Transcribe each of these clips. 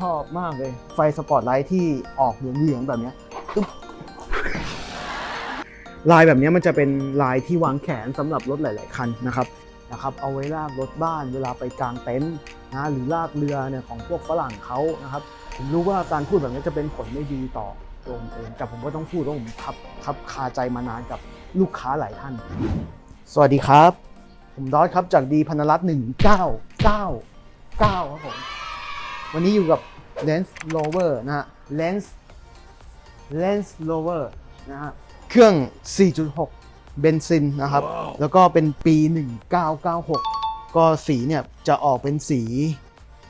ชอบมากเลย ไฟสปอตไลท์ที่ออกเหลืองๆแบบเนี้ยลายแบบนี้มันจะเป็นลายที่วางแขนสำหรับรถหลาย ๆ คันนะครับนะครับ เอาไว้ลากรถบ้านเวลาไปกลางเต็นท์นะหรือลากเรือเนี่ยของพวกฝรั่งเขานะครับผมรู้ว่าการพูดแบบนี้จะเป็นผลไม่ดีต่อตัวผมเองแต่ผมก็ต้องพูดว่าผมทับทับคาใจมานานกับลูกค้าหลายท่าน สวัสดีครับ ผมดอสครับจากดีพันรัตน์หนึ่งเก้าเก้าเก้าครับผม วันนี้อยู่กับ Lens Rover นะฮะ Lens Lens Rover นะฮะ เครื่อง 4.6 เบนซินนะครับ แล้วก็เป็นปี 1996 ก็สีเนี่ยจะออกเป็นสี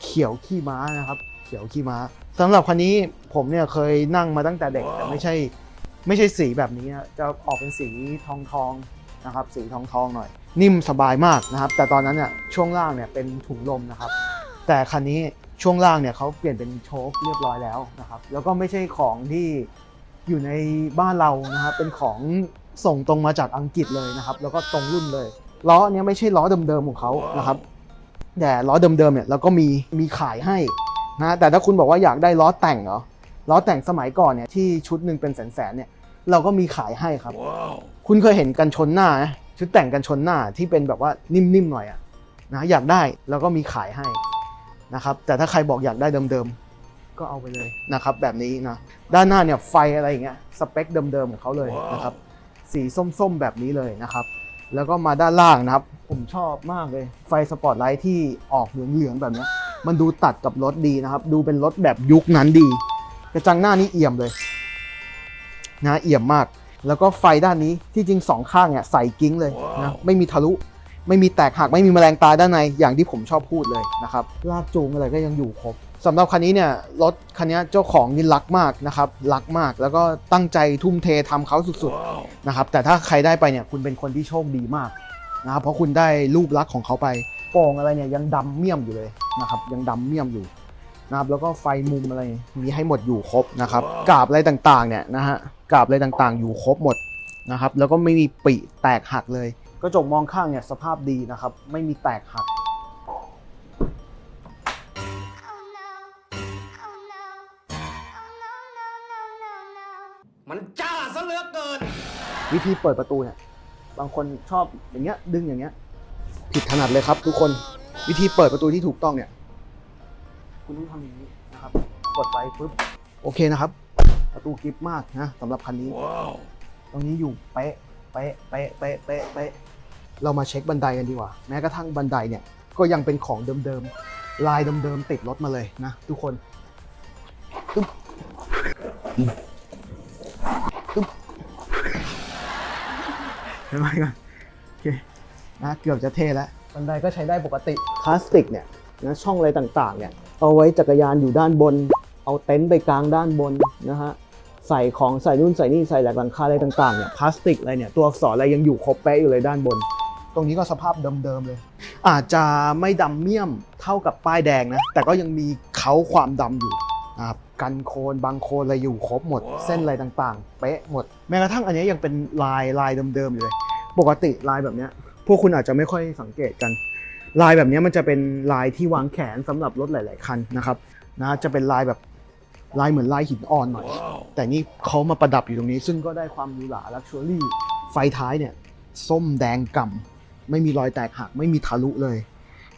เขียวขี้ม้านะครับ เขียวขี้ม้าสำหรับคันนี้ผมเนี่ยเคยนั่งมาตั้งแต่เด็กแต่ไม่ใช่ไม่ใช่สีแบบนี้นะจะออกเป็นสีทองทองๆนะครับ สีทองทองๆหน่อย นิ่มสบายมากนะครับ แต่ตอนนั้นเนี่ยช่วงล่างเนี่ยเป็นถุงลมนะครับ แต่คันนี้ ช่วงล่างเนี่ยเขาเปลี่ยนเป็นโชคเรียบร้อยแล้วนะครับ แล้วก็ไม่ใช่ของที่อยู่ในบ้านเรานะครับเป็นของส่งตรงมาจากอังกฤษเลยนะครับ แล้วก็ตรงรุ่นเลยล้อเนี้ยไม่ใช่ล้อเดิมๆของเขานะครับแต่ล้อเดิมๆเนี่ยเราก็มีมีขายให้นะแต่ถ้าคุณบอกว่าอยากได้ล้อแต่งเหรอล้อแต่งสมัยก่อนเนี่ยที่ชุดหนึ่งเป็นแสนๆเนี่ยเราก็มีขายให้ครับคุณเคยเห็นกันชนหน้าไหมชุดแต่งกันชนหน้าที่เป็นแบบว่านิ่มๆหน่อยอะนะอยากได้เราก็มีขายให้ นะครับแต่ถ้าใครบอกอยากได้เดิมๆก็เอาไปเลยนะครับแบบนี้นะด้านหน้าเนี่ยไฟอะไรอย่างเงี้ยสเปคเดิมๆของเขาเลยนะครับสีส้มๆแบบนี้เลยนะครับ แล้วก็มาด้านล่างนะครับ ผมชอบมากเลย ไฟสปอตไลท์ที่ออกเหลืองๆแบบเนี้ยมันดูตัดกับรถดีนะครับ ดูเป็นรถแบบยุคนั้นดี กระจังหน้านี่เอี่ยมเลยนะเอี่ยมมาก แล้วก็ไฟด้านนี้ที่จริงสองข้างเนี่ยใส่กิ้งเลยนะไม่มีทะลุ ไม่มีแตกหักไม่มีแมลงตายด้านในอย่างที่ผมชอบพูดเลยนะครับลากจูงอะไรก็ยังอยู่ครบสำหรับคันนี้เนี่ยรถคันนี้เจ้าของนี่รักมากนะครับรักมากแล้วก็ตั้งใจทุ่มเททำเขาสุดๆนะครับแต่ถ้าใครได้ไปเนี่ยคุณเป็นคนที่โชคดีมากนะครับเพราะคุณได้รูปลักษณ์ของเขาไปป่งอะไรเนี่ยยังดำเมี่ยมอยู่เลยนะครับยังดำเมี่ยมอยู่นะครับแล้วก็ไฟมุมอะไรมีให้หมดอยู่ครบนะครับกาบอะไรต่างๆเนี่ยนะฮะกาบอะไรต่างๆ อยู่ครบหมดนะครับแล้วก็ไม่มีปิแตกหักเลย กระจกมองข้างเนี่ยสภาพดีนะครับ ไม่มีแตกหัก Oh no. Oh no. Oh no, no, no, no, no. มันจ้าซะเหลือเกิน วิธีเปิดประตูเนี่ย บางคนชอบอย่างเงี้ย ดึงอย่างเงี้ย ผิดถนัดเลยครับ ทุกคน วิธีเปิดประตูที่ถูกต้องเนี่ย คุณต้องทำอย่างนี้นะครับ กดไปปุ๊บ โอเคนะครับ ประตูกริปมากนะสำหรับคันนี้ ตรงนี้อยู่เป๊ะ เป๊ะ เป๊ะ เป๊ะ เป๊ะเป๊ะ เรามาเช็คบันไดกันดีกว่า แม้กระทั่งบันไดเนี่ยก็ยังเป็นของเดิมๆ ลายเดิมๆ ติดรถมาเลยนะทุกคนตึ๊บตึ๊บเห็นไหมกันโอเคนะเกือบจะเท่แล้ว บันไดก็ใช้ได้ปกติพลาสติกเนี่ยนะช่องอะไรต่างๆเนี่ยเอาไว้จักรยานอยู่ด้านบน เอาเต็นท์ไปกลางด้านบนนะฮะใส่ของใส่นู่นใส่นี่ใส่แหลกหลังคาอะไรต่างๆเนี่ยพลาสติกอะไรเนี่ยตัวอักษรอะไรยังอยู่ครบเป๊ะอยู่เลยด้านบนต รงนี้ก็สภาพเดิมๆเลย อาจจะไม่ดำเมี่ยมเท่ากับป้ายแดงนะ แต่ก็ยังมีเขาความดำอยู่นะครับกันโคลนบางโคลนอะไรอยู่ครบหมด เส้นอะไรต่างๆ เป๊ะหมด แม้กระทั่งอันนี้ยังเป็นลายลายเดิมๆอยู่เลย ปกติลายแบบเนี้ยพวกคุณอาจจะไม่ค่อยสังเกตกัน ลายแบบเนี้ยมันจะเป็นลายที่วางแขนสำหรับรถหลาย ๆ คันนะครับนะจะเป็นลายแบบลายเหมือนลายหินอ่อนหน่อย แต่นี่เขามาประดับอยู่ตรงนี้ ซึ่งก็ได้ความหรูหราลักชัวรี่ไฟท้ายเนี่ย ส้มแดงก่ำ ไม่มีรอยแตกหัก ไม่มีทะลุเลย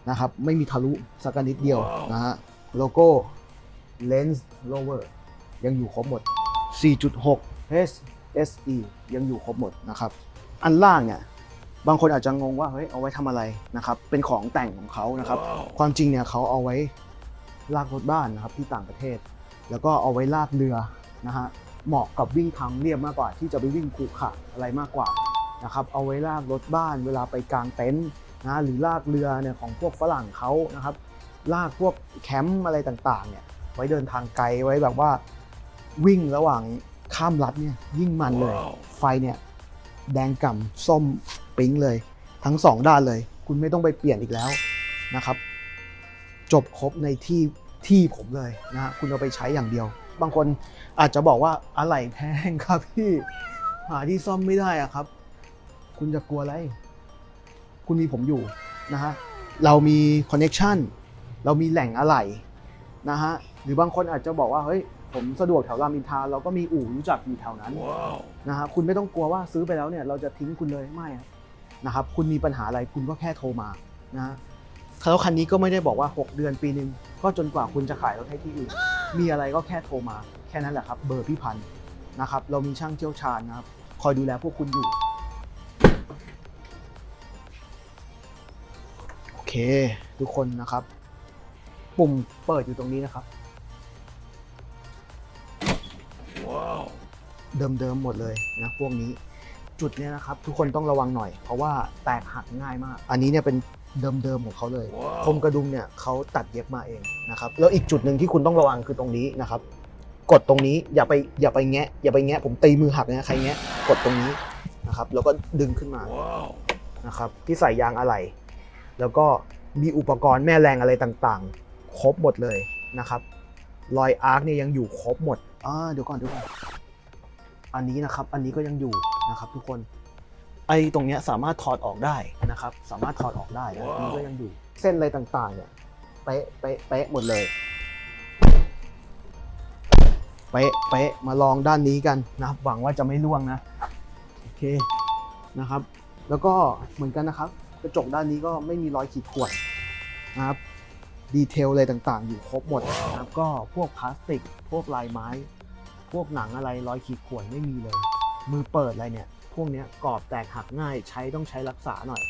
นะครับ ไม่มีทะลุสักนิดเดียวนะฮะโลโก้ Lens Rover ยังอยู่ครบหมด 4.6 HSE ยังอยู่ครบหมดนะครับ อันล่างเนี่ยบางคนอาจจะงงว่าเฮ้ยเอาไว้ทำอะไรนะครับ เป็นของแต่งของเขานะครับ ความจริงเนี่ยเขาเอาไว้ลากรถบ้านนะครับที่ต่างประเทศ แล้วก็เอาไว้ลากเรือนะฮะเหมาะกับวิ่งทางเรียบมากกว่าที่จะไปวิ่งภูเขาอะไรมากกว่า นะครับเอาไว้ลากรถบ้านเวลาไปกางเต็นท์นะหรือลากเรือเนี่ยของพวกฝรั่งเขานะครับลากพวกแคมป์อะไรต่างๆเนี่ยไว้เดินทางไกลไว้แบบว่าวิ่งระหว่างข้ามรัฐเนี่ยยิ่งมันเลย ไฟเนี่ยแดงก่ำส้มปิ๊งเลย ทั้งสองด้านเลย คุณไม่ต้องไปเปลี่ยนอีกแล้วนะครับ จบครบในที่ที่ผมเลยนะฮะคุณเอาไปใช้อย่างเดียว บางคนอาจจะบอกว่าอะไรแพงครับพี่หาที่ซ่อมไม่ได้อะครับ คุณจะกลัวอะไร คุณมีผมอยู่นะฮะ เรามีคอนเน็ชันเรามีแหล่งอะไหล่นะฮะ หรือบางคนอาจจะบอกว่า เฮ้ย ผมสะดวกแถวรามอินทราเราก็มีอู่รู้จักอยู่แถวนั้นนะฮะ คุณไม่ต้องกลัวว่าซื้อไปแล้วเนี่ย เราจะทิ้งคุณเลยไม่ครับนะครับ คุณมีปัญหาอะไรคุณก็แค่โทรมานะฮะแล้วคันนี้ก็ไม่ได้บอกว่า 6 เดือนปีหนึ่งก็จนกว่าคุณจะขายรถให้ที่อื่น มีอะไรก็แค่โทรมา แค่นั้นแหละครับ เบอร์พี่พันธ์นะครับ เรามีช่างเชี่ยวชาญนะครับ คอยดูแลพวกคุณอยู่ เค ทุกคนนะครับ ปุ่มเปิดอยู่ตรงนี้นะครับเดิมๆหมดเลยนะพวกนี้จุดเนี้ยนะครับ ทุกคนต้องระวังหน่อย เพราะว่าแตกหักง่ายมาก อันนี้เนี่ยเป็นเดิมๆของเขาเลยคมกระดุมเนี่ยเขาตัดเย็บมาเองนะครับแล้วอีกจุดหนึ่งที่คุณต้องระวังคือตรงนี้นะครับ กดตรงนี้อย่าไปอย่าไปแงะ อย่าไปแงะ ผมตีมือหักนะใครแงะกดตรงนี้นะครับ แล้วก็ดึงขึ้นมานะครับ ที่ใส่ยางอะไหล่ แล้วก็มีอุปกรณ์แม่แรงอะไรต่างๆ ครบหมดเลยนะครับรอยอาร์คเนี่ยยังอยู่ครบหมดอ่าเดี๋ยวก่อนเดี๋ยวก่อนอันนี้นะครับ อันนี้ก็ยังอยู่นะครับ ทุกคน ไอ้ตรงเนี้ยสามารถถอดออกได้นะครับ สามารถถอดออกได้นะอันนี้ก็ยังอยู่ เส้นอะไรต่างๆ เนี่ยเป๊ะเป๊ะเป๊ะหมดเลยเป๊ะเป๊ะมาลองด้านนี้กันนะครับ หวังว่าจะไม่ล่วงนะ โอเคนะครับ แล้วก็เหมือนกันนะครับ กระจกด้านนี้ก็ไม่มีรอยขีดข่วนนะครับดีเทลอะไรต่างๆ อยู่ครบหมดนะครับก็พวกพลาสติก พวกลายไม้ พวกหนังอะไรรอยขีดข่วนไม่มีเลย มือเปิดอะไรเนี่ย พวกเนี้ยกรอบแตกหักง่ายใช้ต้องใช้รักษาหน่อย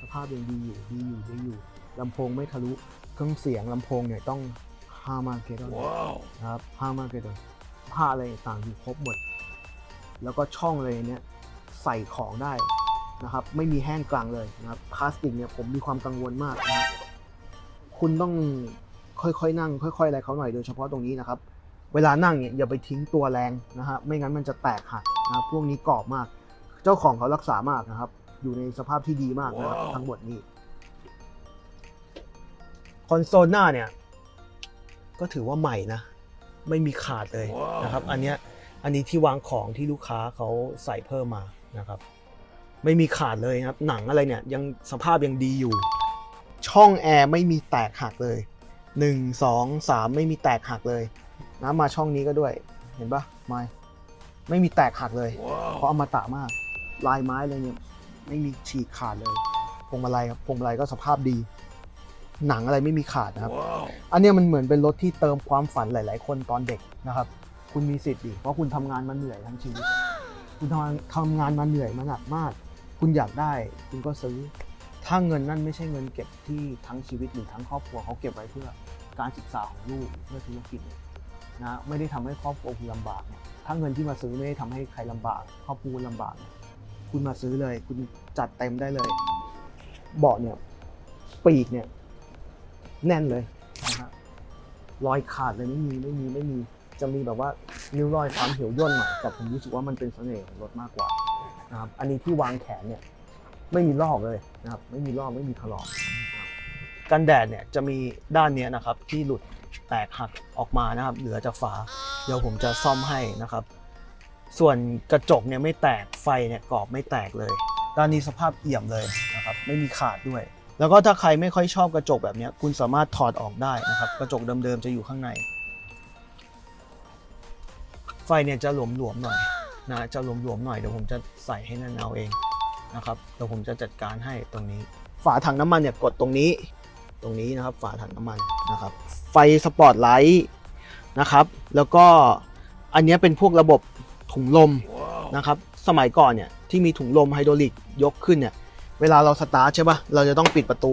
สภาพยังดีอยู่ดีอยู่ดีอยู่ลำโพงไม่ทะลุเครื่องเสียงลำโพงเนี่ยต้องฮามาเกดอนนะครับฮามาเกดอนผ้าอะไรต่างอยู่ครบหมด แล้วก็ช่องอะไรเนี่ยใส่ของได้ นะครับไม่มีแห้งกลางเลยนะครับพลาสติกเนี่ยผมมีความกังวลมากนะครับคุณต้องค่อยๆนั่ง ค่อยๆอะไรเขาหน่อยโดยเฉพาะตรงนี้นะครับ เวลานั่งเนี่ยอย่าไปทิ้งตัวแรงนะฮะไม่งั้นมันจะแตกหักนะครับพวกนี้กรอบมาก เจ้าของเขารักษามากนะครับ อยู่ในสภาพที่ดีมากนะครับทั้งหมดนี้คอนโซลหน้าเนี่ย ก็ถือว่าใหม่นะ ไม่มีขาดเลยนะครับ อันเนี้ยอันนี้ที่วางของที่ลูกค้าเขาใส่เพิ่มมานะครับ ไม่มีขาดเลยครับ หนังอะไรเนี่ยยังสภาพยังดีอยู่ ช่องแอร์ไม่มีแตกหักเลย 1 2 3 ไม่มีแตกหักเลยนะมาช่องนี้ก็ด้วย เห็นปะไม่ไม่มีแตกหักเลย เพราะอมตะมาก ลายไม้เลยเนี่ยไม่มีฉีกขาดเลยพวงมาลัยครับพวงมาลัยก็สภาพดี หนังอะไรไม่มีขาดนะครับ อันเนี้ยมันเหมือนเป็นรถที่เติมความฝันหลาย ๆ คนตอนเด็กนะครับ คุณมีสิทธิ์ดิเพราะคุณทำงานมาเหนื่อยทั้งชีวิตคุณทำงานทำงานมาเหนื่อยมาหนักมาก คุณอยากได้คุณก็ซื้อ ถ้าเงินนั่นไม่ใช่เงินเก็บที่ทั้งชีวิตหรือทั้งครอบครัวเขาเก็บไว้เพื่อการศึกษาของลูกเพื่อธุรกิจนะไม่ได้ทำให้ครอบครัวคุณลำบากเนี่ยถ้าเงินที่มาซื้อไม่ได้ทำให้ใครลำบาก ครอบครัวคุณลำบาก คุณมาซื้อเลย คุณจัดเต็มได้เลย เบาะเนี่ยปีกเนี่ยแน่นเลยนะฮะรอยขาดเลยไม่มีไม่มีไม่มี จะมีแบบว่านิ้วรอยความเหี่ยวย่นหน่อยแต่ผมรู้สึกว่ามันเป็นเสน่ห์ของรถมากกว่า นะครับอันนี้ที่วางแขนเนี่ยไม่มีลอกเลยนะครับไม่มีลอกไม่มีถลอกนะครับกันแดดเนี่ยจะมีด้านเนี้ยนะครับที่หลุดแตกหักออกมานะครับเหลือจากฝา เดี๋ยวผมจะซ่อมให้นะครับ ส่วนกระจกเนี่ยไม่แตกไฟเนี่ยกรอบไม่แตกเลย ด้านนี้สภาพเอี่ยมเลยนะครับไม่มีขาดด้วย แล้วก็ถ้าใครไม่ค่อยชอบกระจกแบบนี้คุณสามารถถอดออกได้นะครับ กระจกเดิมๆจะอยู่ข้างใน ไฟเนี่ยจะหลวมๆหน่อย นะจะหลวมๆหน่อยเดี๋ยวผมจะใส่ให้นั่นเอาเองนะครับเดี๋ยวผมจะจัดการให้ตรงนี้ ฝาถังน้ำมันเนี่ยกดตรงนี้ ตรงนี้นะครับ ฝาถังน้ำมันนะครับ ไฟสปอตไลท์นะครับ แล้วก็อันนี้เป็นพวกระบบถุงลมนะครับ สมัยก่อนเนี่ยที่มีถุงลมไฮดรอลิกยกขึ้นเนี่ย เวลาเราสตาร์ทใช่ปะเราจะต้องปิดประตู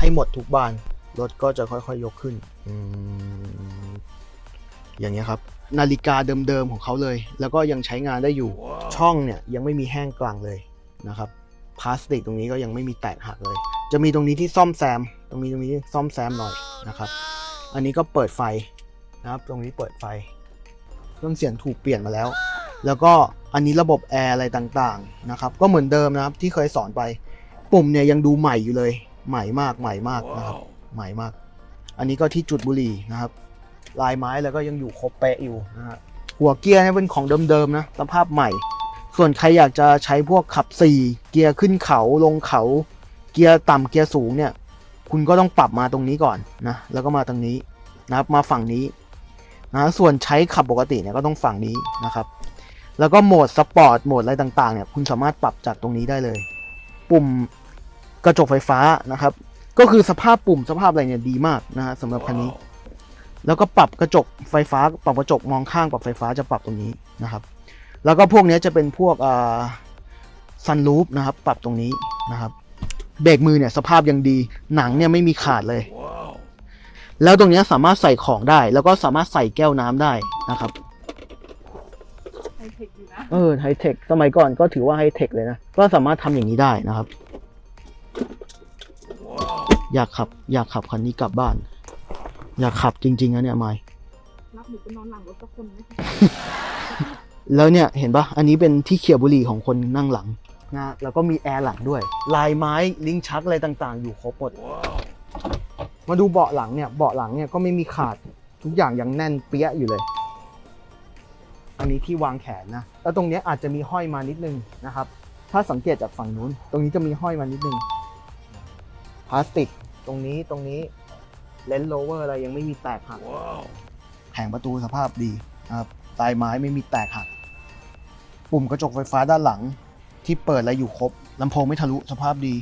ให้หมดทุกบาน รถก็จะค่อยๆยกขึ้นอืมอย่างเงี้ยครับ นาฬิกาเดิมๆของเขาเลย แล้วก็ยังใช้งานได้อยู่ ช่องเนี่ยยังไม่มีแห้งกลางเลยนะครับ พลาสติกตรงนี้ก็ยังไม่มีแตกหักเลย จะมีตรงนี้ที่ซ่อมแซม ตรงนี้ตรงนี้ซ่อมแซมหน่อยนะครับ อันนี้ก็เปิดไฟนะครับ ตรงนี้เปิดไฟ เครื่องเสียงถูกเปลี่ยนมาแล้ว แล้วก็อันนี้ระบบแอร์อะไรต่างๆนะครับ ก็เหมือนเดิมนะครับที่เคยสอนไป ปุ่มเนี่ยยังดูใหม่อยู่เลย ใหม่มากใหม่มากนะครับ ใหม่มาก อันนี้ก็ที่จุดบุหรี่นะครับ ลายไม้แล้วก็ยังอยู่ครบเป๊ะอยู่นะฮะหัวเกียร์เนี่ยเป็นของเดิมๆนะสภาพใหม่ ส่วนใครอยากจะใช้พวกขับ 4 เกียร์ขึ้นเขาลงเขา เกียร์ต่ำเกียร์สูงเนี่ย คุณก็ต้องปรับมาตรงนี้ก่อนนะแล้วก็มาตรงนี้นะครับมาฝั่งนี้นะส่วนใช้ขับปกติเนี่ยก็ต้องฝั่งนี้นะครับ แล้วก็โหมดสปอร์ตโหมดอะไรต่างๆเนี่ยคุณสามารถปรับจากตรงนี้ได้เลย ปุ่มกระจกไฟฟ้านะครับ ก็คือสภาพปุ่มสภาพอะไรเนี่ยดีมากนะฮะสำหรับคันนี้ แล้วก็ปรับกระจกไฟฟ้า ปรับกระจกมองข้างปรับไฟฟ้าจะปรับตรงนี้นะครับ แล้วก็พวกเนี้ยจะเป็นพวกอ่าซันรูฟนะครับ ปรับตรงนี้นะครับ เบรกมือเนี่ยสภาพยังดี หนังเนี่ยไม่มีขาดเลย แล้วตรงเนี้ยสามารถใส่ของได้ แล้วก็สามารถใส่แก้วน้ำได้นะครับไฮเทคอยู่นะเออไฮเทคสมัยก่อนก็ถือว่าไฮเทคเลยนะ ก็สามารถทำอย่างนี้ได้นะครับ อยากขับ อยากขับคันนี้กลับบ้าน อยากขับจริงๆนะเนี่ยไมค์รับหนูไปนอนหลังรถสักคนไหมคะแล้วเนี่ยเห็นปะอันนี้เป็นที่เขี่ยบุหรี่ของคนนั่งหลังนะแล้วก็มีแอร์หลังด้วย ลายไม้ลิงก์ชักอะไรต่างๆ อยู่ครบหมด มาดูเบาะหลังเนี่ยเบาะหลังเนี่ยก็ไม่มีขาดทุกอย่างยังแน่นเปี้ยอยู่เลย อันนี้ที่วางแขนนะ แล้วตรงเนี้ยอาจจะมีห้อยมานิดนึงนะครับ ถ้าสังเกตจากฝั่งนู้น ตรงนี้จะมีห้อยมานิดนึง พลาสติก ตรงนี้ตรงนี้ เลนส์โลเวอร์อะไรยังไม่มีแตกหักแผงประตูสภาพดีนะครับลายไม้ไม่มีแตกหัก ปุ่มกระจกไฟฟ้าด้านหลังที่เปิดอะไรอยู่ครบลำโพงไม่ทะลุสภาพดี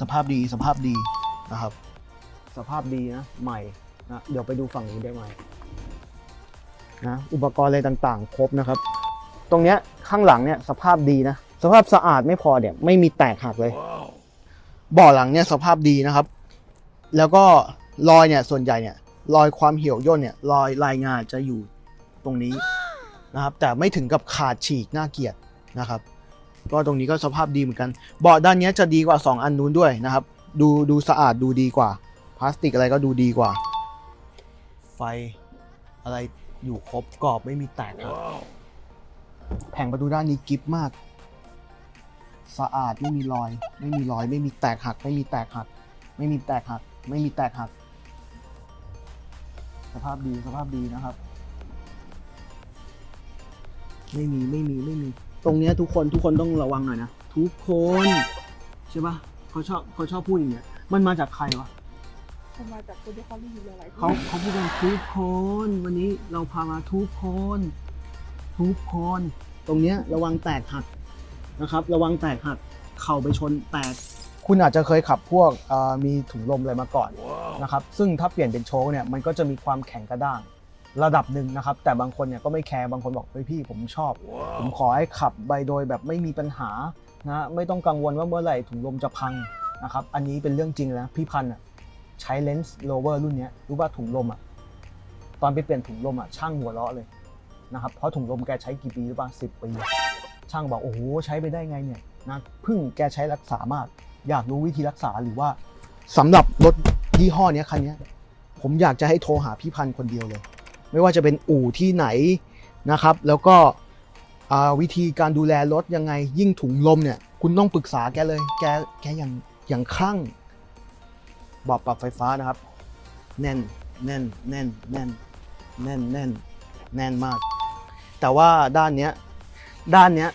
สภาพดีสภาพดีนะครับ สภาพดีนะใหม่นะเดี๋ยวไปดูฝั่งนี้ได้ไหมนะอุปกรณ์อะไรต่างๆ ครบนะครับ ตรงเนี้ยข้างหลังเนี่ยสภาพดีนะ สภาพสะอาดไม่พอเนี่ยไม่มีแตกหักเลยเบาะหลังเนี่ยสภาพดีนะครับ แล้วก็ รอยเนี่ยส่วนใหญ่เนี่ยรอยความเหี่ยวย่นเนี่ยรอยลายงาจะอยู่ตรงนี้นะครับแต่ไม่ถึงกับขาดฉีกน่าเกลียดนะครับ ก็ตรงนี้ก็สภาพดีเหมือนกัน เบาะด้านเนี้ยจะดีกว่า 2 อันนู้นด้วยนะครับ ดูดูสะอาดดูดีกว่า พลาสติกอะไรก็ดูดีกว่า ไฟอะไรอยู่ครบกรอบไม่มีแตกครับแผงประตูด้านนี้กิฟมาก สะอาดไม่มีรอย ไม่มีรอย ไม่มีแตกหัก ไม่มีแตกหัก ไม่มีแตกหัก ไม่มีแตกหัก สภาพดีสภาพดีนะครับ ไม่มีไม่มีไม่มี ตรงเนี้ยทุกคนทุกคนต้องระวังหน่อยนะ ทุกคนใช่ปะเขาชอบเขาชอบพูดอย่างเงี้ยมันมาจากใครวะผมมาจากคนที่เขารีวิวหลายๆเขาเขาพูดกันทุกคนวันนี้เราพามาทุกคน ทุกคน ตรงเนี้ยระวังแตกหักนะครับ ระวังแตกหัก เข่าไปชนแตก คุณอาจจะเคยขับพวกเอ่อมีถุงลมอะไรมาก่อน นะครับซึ่งถ้าเปลี่ยนเป็นโชคเนี่ยมันก็จะมีความแข็งกระด้างระดับหนึ่งนะครับ แต่บางคนเนี่ยก็ไม่แคร์บางคนบอกเฮ้ยพี่ผมชอบ ผมขอให้ขับไปโดยแบบไม่มีปัญหานะไม่ต้องกังวลว่าเมื่อไหร่ถุงลมจะพังนะครับอันนี้เป็นเรื่องจริงนะพี่พันธ์อะใช้เลนส์โลเวอร์รุ่นเนี้ยรู้ว่าถุงลมอะตอนไปเปลี่ยนถุงลมอะช่างหัวเราะเลยนะครับเพราะถุงลมแกใช้กี่ปีรู้ป่ะสิบปี ช่างบอกโอ้โหใช้ไปได้ไงเนี่ยนะเพิ่งแกใช้รักษามาก อยากรู้วิธีรักษาหรือว่าสำหรับรถ ยี่ห้อเนี้ยคันเนี้ยผมอยากจะให้โทรหาพี่พันธ์คนเดียวเลย ไม่ว่าจะเป็นอู่ที่ไหนนะครับ แล้วก็วิธีการดูแลรถยังไง ยิ่งถุงลมเนี่ย คุณต้องปรึกษาแกเลย แกแกอย่างอย่างคลั่งบอกปรับไฟฟ้านะครับ แน่นแน่นแน่นแน่นแน่นแน่นแน่นมาก แต่ว่าด้านเนี้ยด้านเนี้ย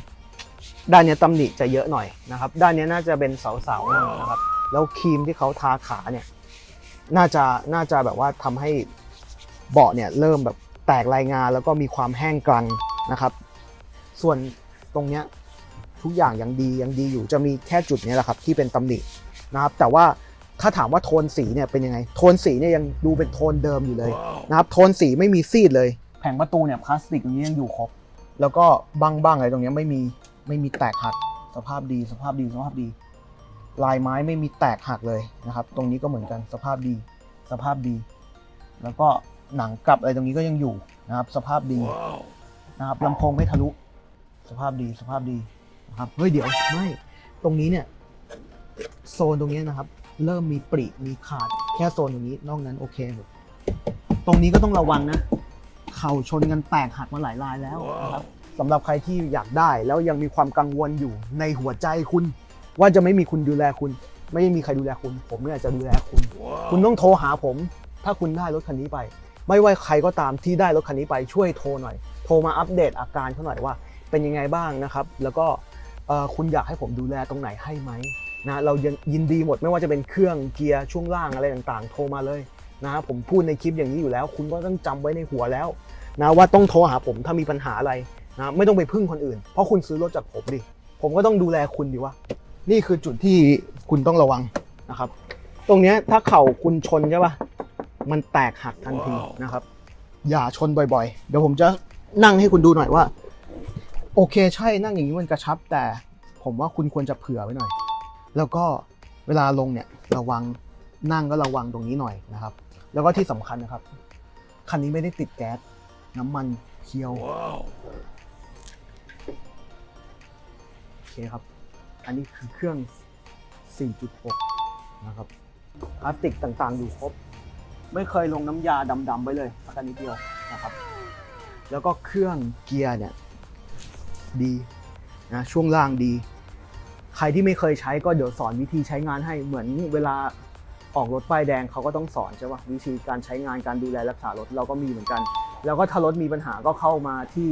ด้านเนี้ยตำหนิจะเยอะหน่อยนะครับ ด้านเนี้ยน่าจะเป็นเสาๆหน่อยนะครับ แล้วครีมที่เขาทาขาเนี่ย น่าจะน่าจะแบบว่าทำให้เบาะเนี่ยเริ่มแบบแตกรายงานแล้วก็มีความแห้งกรันนะครับ ส่วนตรงเนี้ยทุกอย่างยังดียังดีอยู่จะมีแค่จุดเนี้ยแหละครับที่เป็นตำหนินะครับ แต่ว่าถ้าถามว่าโทนสีเนี่ยเป็นยังไง โทนสีเนี่ยยังดูเป็นโทนเดิมอยู่เลยนะครับโทนสีไม่มีซีดเลย แผงประตูเนี่ยพลาสติกตรงนี้ยังอยู่ครบแล้วก็บ้างๆอะไรตรงเนี้ยไม่มีไม่มีแตกหักสภาพดีสภาพดีสภาพดี ลายไม้ไม่มีแตกหักเลยนะครับ ตรงนี้ก็เหมือนกันสภาพดี สภาพดี แล้วก็หนังกลับอะไรตรงนี้ก็ยังอยู่นะครับ สภาพดีนะครับลำโพงไม่ทะลุ สภาพดีสภาพดีนะครับเฮ้ยเดี๋ยวไม่ตรงนี้เนี่ยโซนตรงนี้นะครับ เริ่มมีปริมีขาดแค่โซนตรงนี้นอกนั้นโอเคหมดตรงนี้ก็ต้องระวังนะเข่าชนกันแตกหักมาหลายรายแล้วนะครับสำหรับใครที่อยากได้แล้วยังมีความกังวลอยู่ในหัวใจคุณ ว่าจะไม่มีคุณดูแลคุณ ไม่มีใครดูแลคุณ ผมเนี่ยจะดูแลคุณ คุณต้องโทรหาผม ถ้าคุณได้รถคันนี้ไป ไม่ว่าใครก็ตามที่ได้รถคันนี้ไปช่วยโทรหน่อย โทรมาอัปเดตอาการเขาหน่อยว่า เป็นยังไงบ้างนะครับ แล้วก็เอ่อคุณอยากให้ผมดูแลตรงไหนให้ไหมนะเรายังยินดีหมดไม่ว่าจะเป็นเครื่องเกียร์ช่วงล่างอะไรต่างๆ โทรมาเลยนะผมพูดในคลิปอย่างนี้อยู่แล้ว คุณก็ต้องจำไว้ในหัวแล้วนะว่าต้องโทรหาผมถ้ามีปัญหาอะไรนะไม่ต้องไปพึ่งคนอื่น เพราะคุณซื้อรถจากผมดิ ผมก็ต้องดูแลคุณดิวะ นี่คือจุดที่คุณต้องระวังนะครับ ตรงเนี้ยถ้าเข่าคุณชนใช่ปะมันแตกหักทันทีนะครับ อย่าชนบ่อยๆ เดี๋ยวผมจะนั่งให้คุณดูหน่อยว่า โอเคใช่นั่งอย่างนี้มันกระชับ แต่ผมว่าคุณควรจะเผื่อไว้หน่อย แล้วก็เวลาลงเนี่ยระวังนั่งก็ระวังตรงนี้หน่อยนะครับ แล้วก็ที่สำคัญนะครับ คันนี้ไม่ได้ติดแก๊สน้ำมันเคียว โอเคครับ อันนี้คือเครื่อง 4.6 นะครับพลาสติกต่างๆ อยู่ครบ ไม่เคยลงน้ำยาดำๆไปเลยสักนิดเดียวนะครับ แล้วก็เครื่องเกียร์เนี่ยดีนะช่วงล่างดี ใครที่ไม่เคยใช้ก็เดี๋ยวสอนวิธีใช้งานให้เหมือนเวลาออกรถป้ายแดงเขาก็ต้องสอนใช่ปะวิธีการใช้งานการดูแลรักษารถเราก็มีเหมือนกัน แล้วก็ถ้ารถมีปัญหาก็เข้ามาที่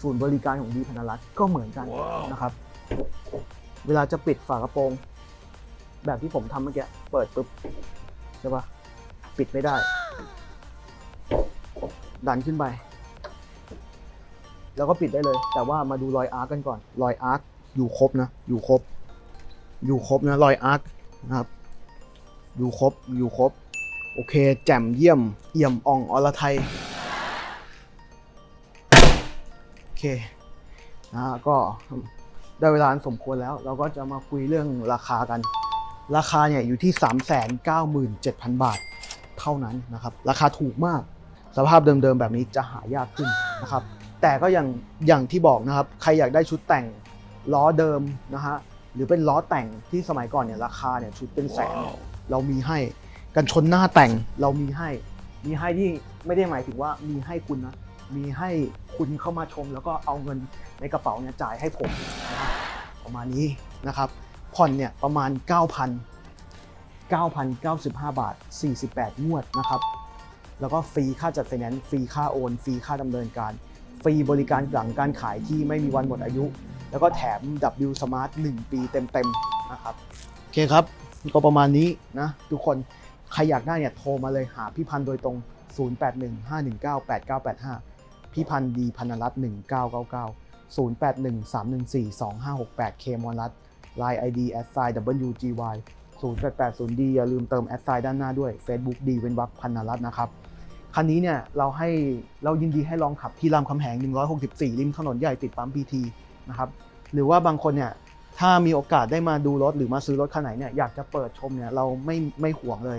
ศูนย์บริการของดีพนรัตก็เหมือนกันนะครับ เวลาจะปิดฝากระโปรง แบบที่ผมทำเมื่อกี้เปิดปุ๊บใช่ปะปิดไม่ได้ ดันขึ้นไป แล้วก็ปิดได้เลย แต่ว่ามาดูรอยอาร์กันก่อน รอยอาร์คอยู่ครบนะ อยู่ครบ อยู่ครบนะรอยอาร์คนะครับ อยู่ครบ อยู่ครบ โอเค แจ่มเยี่ยม เอี่ยมอ่องอรไทย โอเคนะก็ ได้เวลาอันสมควรแล้ว เราก็จะมาคุยเรื่องราคากัน ราคาเนี่ยอยู่ที่ 397,000 บาทเท่านั้นนะครับ ราคาถูกมาก สภาพเดิมๆแบบนี้จะหายากขึ้นนะครับ แต่ก็อย่างอย่างที่บอกนะครับ ใครอยากได้ชุดแต่งล้อเดิมนะฮะหรือเป็นล้อแต่งที่สมัยก่อนเนี่ยราคาเนี่ยชุดเป็นแสนเนี่ยเรามีให้กันชนหน้าแต่งเรามีให้ มีให้ที่ไม่ได้หมายถึงว่ามีให้คุณนะ มีให้คุณเข้ามาชม แล้วก็เอาเงินในกระเป๋าเนี่ยจ่ายให้ผมนะครับประมาณนี้นะครับ ผ่อนเนี่ยประมาณ 9,000 9,095 บาท 48 งวดนะครับ แล้วก็ฟรีค่าจัดไฟแนนซ์ ฟรีค่าโอน ฟรีค่าดำเนินการ ฟรีบริการหลังการขายที่ไม่มีวันหมดอายุ แล้วก็แถม W Smart 1 ปีเต็มๆนะครับโอเคครับ ก็ประมาณนี้นะทุกคน ใครอยากได้เนี่ยโทรมาเลยหาพี่พันธ์โดยตรง 0815198985 พี่พันธ์ดีพันรัตน์1999 0813142568 เคมอนรัตน์ Line ID s i WGY 0880D อย่าลืมเติมแอดไซน์ด้านหน้าด้วย Facebook ดีเว้นวรรคพันนรัตน์นะครับ คันนี้เนี่ยเราให้เรายินดีให้ลองขับที่รามคำแหง 164 ริมถนนใหญ่ติดปั๊มพีทีนะครับ หรือว่าบางคนเนี่ยถ้ามีโอกาสได้มาดูรถหรือมาซื้อรถคันไหนเนี่ยอยากจะเปิดชมเนี่ยเราไม่ไม่ห่วงเลย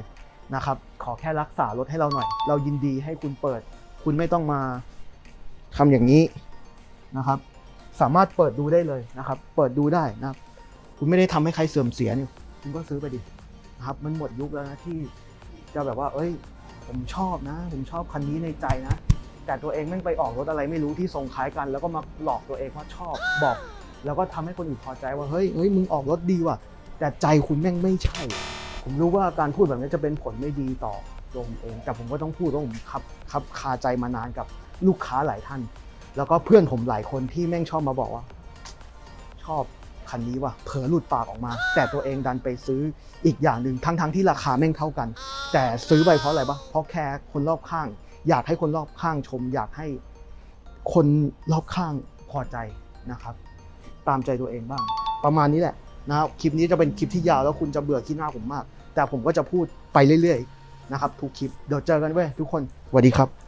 นะครับ ขอแค่รักษารถให้เราหน่อย เรายินดีให้คุณเปิด คุณไม่ต้องมา ทำอย่างนี้นะครับ สามารถเปิดดูได้เลยนะครับ เปิดดูได้นะครับ คุณไม่ได้ทำให้ใครเสื่อมเสียเนี่ยคุณก็ซื้อไปดินะครับ มันหมดยุคแล้วนะที่จะแบบว่า เอ้ย ผมชอบนะ ผมชอบคันนี้ในใจนะ แต่ตัวเองแม่งไปออกรถอะไรไม่รู้ที่ทรงคล้ายกัน แล้วก็มาหลอกตัวเองว่าชอบบอก แล้วก็ทำให้คนอื่นพอใจว่าเฮ้ยเฮ้ยมึงออกรถดีว่ะ แต่ใจคุณแม่งไม่ใช่ ผมรู้ว่าการพูดแบบนี้จะเป็นผลไม่ดีต่อตัวผมเอง แต่ผมก็ต้องพูดว่าผมคับคับคาใจมานานกับ ลูกค้าหลายท่าน แล้วก็เพื่อนผมหลายคนที่แม่งชอบมาบอกว่า ชอบคันนี้ว่ะเผลอหลุดปากออกมา แต่ตัวเองดันไปซื้ออีกอย่างหนึ่งทั้งๆที่ราคาแม่งเท่ากัน แต่ซื้อไปเพราะอะไรปะเพราะแค่คนรอบข้าง อยากให้คนรอบข้างชม อยากให้คนรอบข้างพอใจนะครับ ตามใจตัวเองบ้าง ประมาณนี้แหละนะครับคลิปนี้จะเป็นคลิปที่ยาวแล้วคุณจะเบื่อขี้หน้าผมมาก แต่ผมก็จะพูดไปเรื่อยๆนะครับทุกคลิปเดี๋ยวเจอกันเว้ยทุกคนสวัสดีครับ